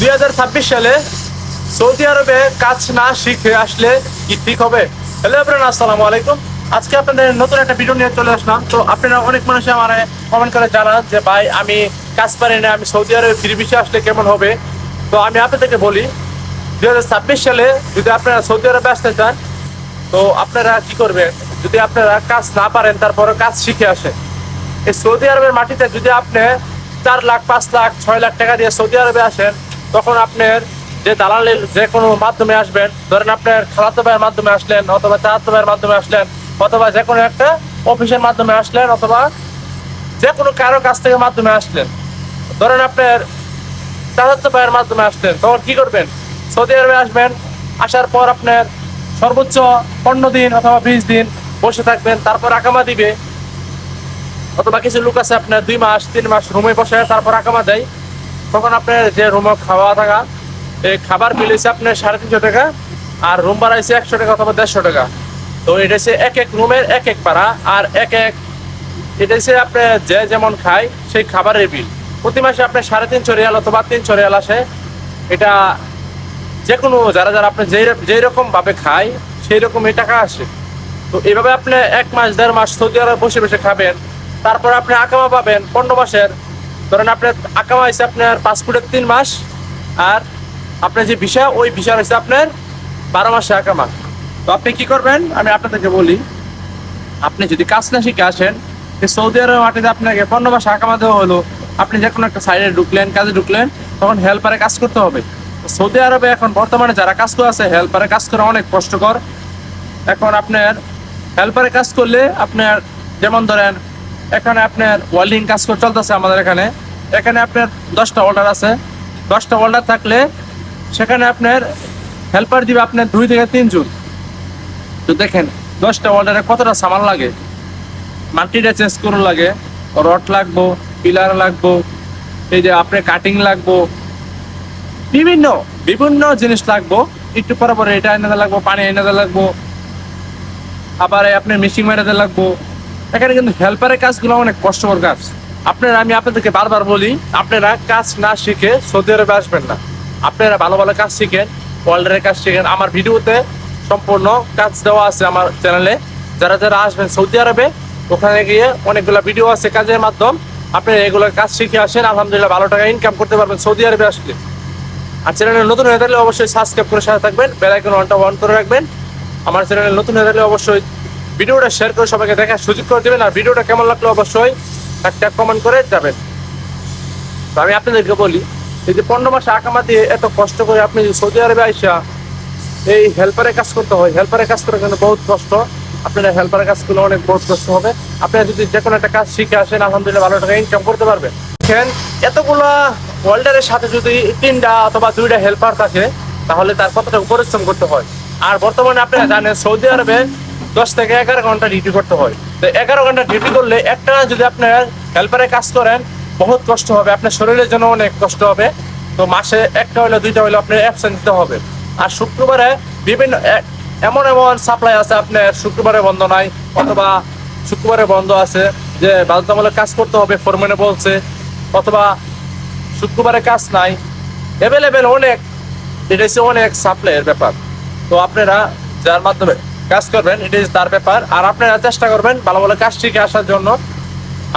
দুই হাজার ছাব্বিশ সালে সৌদি আরবে কাজ না শিখে আসলে কি ঠিক হবে? হ্যালো আপনারা আসসালামু আলাইকুম। আজকে আপনাদের নতুন একটা ভিডিও নিয়ে চলে আসলাম। তো আপনারা অনেক মানুষ আমার কমেন্ট করে জানান যে, ভাই, আমি কাজ পারি না, আমি সৌদি আরবে ফিরে আসলে কেমন হবে? তো আমি আপনাদেরকে বলি, দুই হাজার ছাব্বিশ সালে যদি আপনারা সৌদি আরবে আসতে চান, তো আপনারা কি করবেন? যদি আপনারা কাজ না পারেন তারপরে কাজ শিখে আসেন। এই সৌদি আরবের মাটিতে যদি আপনি চার লাখ, পাঁচ লাখ, ছয় লাখ টাকা দিয়ে সৌদি আরবে আসেন তখন আপনার যে দালালের যে কোনো মাধ্যমে আসবেন, ধরেন আপনার খালাতো ভাইয়ের মাধ্যমে আসলেন, অথবা চালাতো ভাইয়ের মাধ্যমে আসলেন, অথবা যে কোনো একটা অফিসের মাধ্যমে আসলেন, অথবা যে কোনো কারও কাছ থেকে মাধ্যমে আসলেন। ধরেন আপনার চাচাতো ভাইয়ের মাধ্যমে আসলেন, তখন কি করবেন? সৌদি আরবে আসবেন, আসার পর আপনার সর্বোচ্চ পনেরো দিন অথবা বিশ দিন বসে থাকবেন, তারপর আকামা দিবে। অথবা কিছু লোক আছে আপনার দুই মাস, তিন মাস রুমে বসে, তারপর আকামা দেয়। তখন আপনার যে রুমে খাওয়া থাকা, এই খাবার বিল হচ্ছে আপনার সাড়ে তিনশো টাকা আর রুম ভাড়া হচ্ছে একশো টাকা অথবা দেড়শো টাকা। তো এটা হচ্ছে এক এক রুমের এক এক ভাড়া আর এক এক এটা হচ্ছে আপনি যে যেমন খায় সেই খাবারের বিল প্রতি মাসে আপনার সাড়ে তিনশো রিয়াল অথবা তিনশো রিয়াল আসে। এটা যে কোনো যারা যারা আপনি যেই যেই রকম ভাবে খায়, সেই রকমই টাকা আসে। তো এইভাবে আপনি এক মাস, দেড় মাস সৌদি আরব বসে বসে খাবেন। তারপর আপনি আকামা পাবেন পনেরো মাসের ধরেন আপনার আকামা হয়েছে আপনার পাসপোর্টের তিন মাস, আর আপনার যে ভিসা ওই ভিসা হয়েছে আপনার বারো মাসে আকামা তো আপনি কি করবেন? আমি আপনাদেরকে বলি, আপনি যদি কাজ না শিখে আসেন সৌদি আরবের মাটিতে আপনাকে পনেরো মাসে আকামা দেওয়া হলো, আপনি যে কোনো একটা সাইডে ঢুকলেন, কাজে ঢুকলেন, তখন হেল্পারে কাজ করতে হবে। সৌদি আরবে এখন বর্তমানে যারা কাজ করে আছে হেল্পারে কাজ করা অনেক কষ্টকর। এখন আপনার হেল্পারে কাজ করলে আপনার, যেমন ধরেন এখানে আপনার ওয়েল্ডিং কাজ করে চলতেছে আমাদের এখানে। এখানে আপনার দশটা অর্ডার আছে। দশটা অর্ডার থাকলে সেখানে আপনার হেল্পার দিবে আপনার দুই থেকে তিনজন। তো দেখেন, দশটা অর্ডারে কতটা সামান লাগে? মাটিটা চেঞ্জ করুন লাগে। রড লাগবো পিলার লাগবো, এই যে আপনার কাটিং লাগবো। বিভিন্ন বিভিন্ন জিনিস লাগবো। একটু পরে পরে এটা এনে লাগবো, পানি এনে লাগবো। আবার আপনার মেশিন মেরাতে লাগবো। এখানে কিন্তু হেল্পারের কাজগুলো অনেক কষ্টকর কাজ। আপনারা, আমি আপনাদেরকে বারবার বলি, আপনারা কাজ না শিখে সৌদি আরবে আসবেন না। আপনারা ভালো ভালো কাজ শিখেন ওয়ার্ল্ডের কাজ শিখেন। আমার ভিডিওতে সম্পূর্ণ কাজ দেওয়া আছে আমার চ্যানেলে যারা যারা আসবেন সৌদি আরবে, ওখানে গিয়ে অনেকগুলো ভিডিও আছে কাজের মাধ্যম। আপনি এগুলো কাজ শিখে আসেন, আলহামদুলিল্লাহ ভালো টাকা ইনকাম করতে পারবেন সৌদি আরবে আসলে। আর চ্যানেলে নতুন হয়ে থাকলে অবশ্যই সাবস্ক্রাইব করে সাথে থাকবেন বেল আইকন অনটা অন করে রাখবেন। আমার চ্যানেলে নতুন হয়ে থাকলে অবশ্যই ভিডিওটা শেয়ার করে সবাইকে দেখার সুযোগ করে দেবেন, আর ভিডিওটা কেমন লাগল অবশ্যই একটা কমেন্ট করে যাবেন। তো আমি আপনাদেরকে বলি, এই যে পনেরো মাসে আকামা দিয়ে এত কষ্ট করে আপনি সৌদি আরবে আইসা, এই হেল্পারের কাজ করতে হয়। হেল্পারের কাজ করে কিন্তু বহুত কষ্ট। আপনারা হেল্পারের কাজ করলে অনেক বহুত কষ্ট হবে। আপনারা যদি যে কোনো একটা কাজ শিখে আসেন, আলহামদুলিল্লাহ ভালো টাকা ইনকাম করতে পারবেন। দেখেন, এতগুলা ওয়ার্ল্ডারের সাথে যদি তিনটা অথবা দুইটা হেল্পার থাকে, তাহলে তার কতটা পরিশ্রম করতে হয়? আর বর্তমানে আপনারা জানেন, সৌদি আরবে দশ থেকে এগারো ঘণ্টা ডিউটি করতে হয়। তো এগারো ঘণ্টা ডিউটি করলে একটা যদি আপনার হেল্পারে কাজ করেন, বহুত কষ্ট হবে, আপনার শরীরের জন্য অনেক কষ্ট হবে। তো মাসে একটা হলে দুইটা হলে আপনার অ্যাবসেন্ট দিতে হবে। আর শুক্রবারে বিভিন্ন এমন এমন সাপ্লাই আছে, আপনার শুক্রবারে বন্ধ নাই, অথবা শুক্রবারে বন্ধ আছে, যে বাধ্যতামূলক কাজ করতে হবে ফোরম্যানে বলছে, অথবা শুক্রবারে কাজ নাই। অ্যাভেলেবেল অনেক, এটা হচ্ছে অনেক সাপ্লাইয়ের ব্যাপার। তো আপনারা যার মাধ্যমে কাজ করবেন এটা হচ্ছে তার ব্যাপার। আর আপনারা চেষ্টা করবেন ভালো ভালো কাজ শিখে আসার জন্য।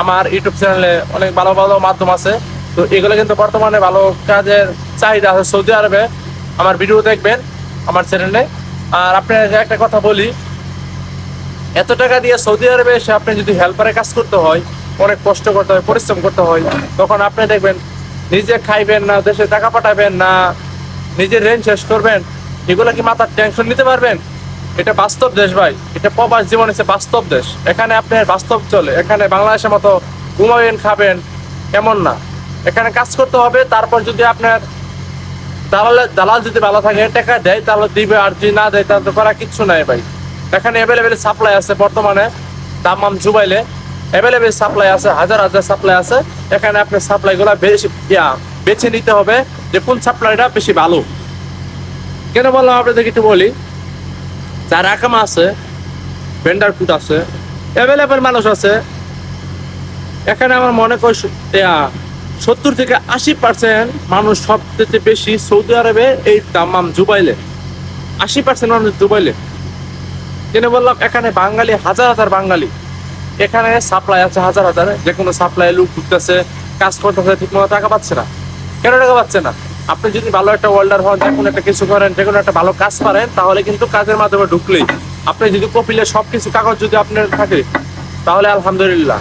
আমার ইউটিউব চ্যানেলে অনেক ভালো ভালো মাধ্যম আছে। তো এগুলো কিন্তু বর্তমানে ভালো কাজের চাহিদা আছে সৌদি আরবে। আমার ভিডিও দেখবেন, আমার চ্যানেলে। আর আপনার একটা কথা বলি, এত টাকা দিয়ে সৌদি আরবে এসে আপনি যদি হেল্পারে কাজ করতে হয়, অনেক কষ্ট করতে হয়, পরিশ্রম করতে হয়, তখন আপনি দেখবেন নিজে খাইবেন না, দেশে টাকা পাঠাবেন না, নিজের রেঞ্জ শেষ করবেন। এগুলো কি মাথার টেনশন নিতে পারবেন? এটা বাস্তব দেশ ভাই। এটা প্রবাস জীবন হচ্ছে বাস্তব দেশ। এখানে আপনার বাস্তব চলে। এখানে বাংলাদেশের মতো ঘুমাবেন খাবেন এমন না। এখানে কাজ করতে হবে, তারপর যদি আপনার দালাল দালাল যদি ভালো থাকে, টাকা দেয়, তাহলে দিবে আর যদি না দেয়, তাহলে করা কিচ্ছু নাই ভাই। এখানে অ্যাভেলেবেল সাপ্লাই আছে বর্তমানে দামাম জুবাইলে। অ্যাভেলেবেল সাপ্লাই আছে, হাজার হাজার সাপ্লাই আছে। এখানে আপনার সাপ্লাইগুলো বেশি বেছে নিতে হবে যে কোন সাপ্লাইটা বেশি ভালো। কেন বললাম আপনাদেরকে একটু বলি? যার আকামা আছে ভেন্ডার ফুড আছে অ্যাভেলেবেল মানুষ আছে। এখানে আমার মনে করি সত্তর থেকে আশি পার্সেন্ট মানুষ সবচেয়ে বেশি সৌদি আরবে এই দাম্মাম জুবাইলে আশি পার্সেন্ট মানুষ জুবাইলে জেনে বললাম, এখানে বাঙালি, হাজার হাজার বাঙালি। এখানে সাপ্লাই আছে হাজার হাজার। যে কোনো সাপ্লাই লুক ঢুকতেছে, কাজ করতেছে ঠিক মতো টাকা পাচ্ছে না। কেন টাকা পাচ্ছে না? আপনি যদি ভালো একটা ওয়ার্ল্ডার হন, যে কোনো একটা কিছু করেন, যে কোনো একটা ভালো কাজ পারেন, তাহলে কিন্তু কাজের মাধ্যমে ঢুকলেই। আপনি যদি কপিলে সব কিছু কাগজ যদি আপনার থাকে, তাহলে আলহামদুলিল্লাহ।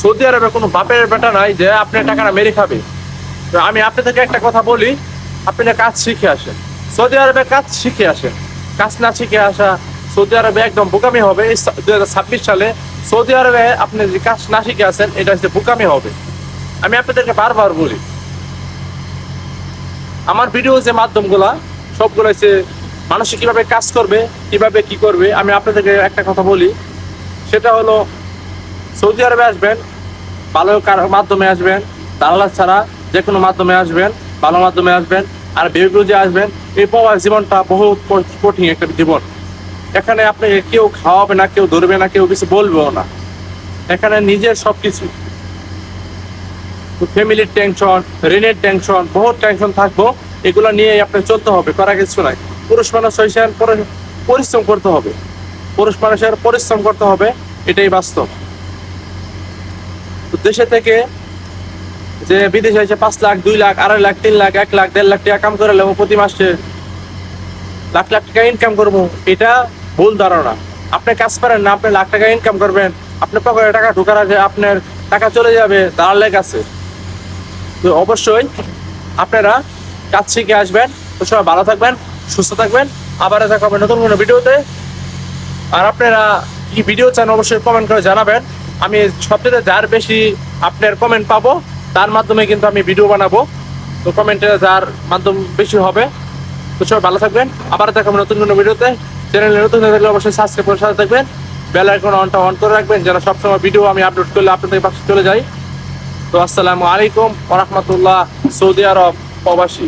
সৌদি আরবে কোনো বাপের বেটা নাই যে আপনার টাকাটা মেরে খাবে। তো আমি আপনি থেকে একটা কথা বলি, আপনি কাজ শিখে আসেন। সৌদি আরবে কাজ শিখে আসেন। কাজ না শিখে আসা সৌদি আরবে একদম বোকামি হবে। দুই হাজার ছাব্বিশ সালে সৌদি আরবে আপনি যে কাজ না শিখে আসেন, এটা হচ্ছে বোকামি হবে। আমি আপনাদেরকে বারবার বলি আমার ভিডিও যে মাধ্যমগুলা সবগুলো হচ্ছে মানুষ কীভাবে কাজ করবে, কীভাবে কি করবে, আমি আপনাদেরকে একটা কথা বলি। সেটা হলো, সৌদি আরবে আসবেন, ভালো মাধ্যমে আসবেন, দালাল ছাড়া যে কোনো মাধ্যমে আসবেন, ভালো মাধ্যমে আসবেন, আর বেবিগুজে আসবেন, এই প্রবাস জীবনটা বহু কঠিন একটা জীবন। এখানে আপনাকে কেউ খাওয়াবে না, কেউ ধরবে না, কেউ কিছু বলবেও না। এখানে নিজের সব কিছু ফ্যামিলির টেনশন ঋণের টেনশন বহুত টেনশন থাকব। এগুলো নিয়ে আপনার চলতে হবে, করা কিছু নাই। পুরুষ মানুষ হয়েছেন পরিশ্রম করতে হবে। পুরুষ মানুষের পরিশ্রম করতে হবে, এটাই বাস্তব। দেশে থেকে যে বিদেশে এসে পাঁচ লাখ, দুই লাখ, আড়াই লাখ, তিন লাখ, এক লাখ, দেড় লাখ টাকা কাম করে নেব প্রতি মাসে। লাখ লাখ টাকা ইনকাম করব, এটা ভুল ধারণা। আপনি কাজ পারেন না, আপনি লাখ টাকা ইনকাম করবেন আপনি পকেটে টাকা ঢোকার আছে আপনার টাকা চলে যাবে দাঁড়ালে কাছে তো অবশ্যই আপনারা কাজ শিখে আসবেন। তো সবাই ভালো থাকবেন, সুস্থ থাকবেন। আবার দেখা হবে নতুন কোনো ভিডিওতে। আর আপনারা কি ভিডিও চান অবশ্যই কমেন্ট করে জানাবেন। আমি সবচেয়ে যার বেশি আপনার কমেন্ট পাবো, তার মাধ্যমে কিন্তু আমি ভিডিও বানাবো। তো কমেন্টে যার মাধ্যম বেশি হবে। তো সবাই ভালো থাকবেন। আবার দেখা হবে নতুন কোনো ভিডিওতে। চ্যানেলে নতুন হয়ে থাকলে অবশ্যই সাবস্ক্রাইব করে সাথে থাকবেন। বেল আইকন অনটা অন করে রাখবেন, যেন সবসময় ভিডিও আমি আপলোড করলে আপনাদের পাশে চলে যাই। তো আসসালামু আলাইকুম ওরহমতুল্লাহ সৌদি আরব প্রবাসী।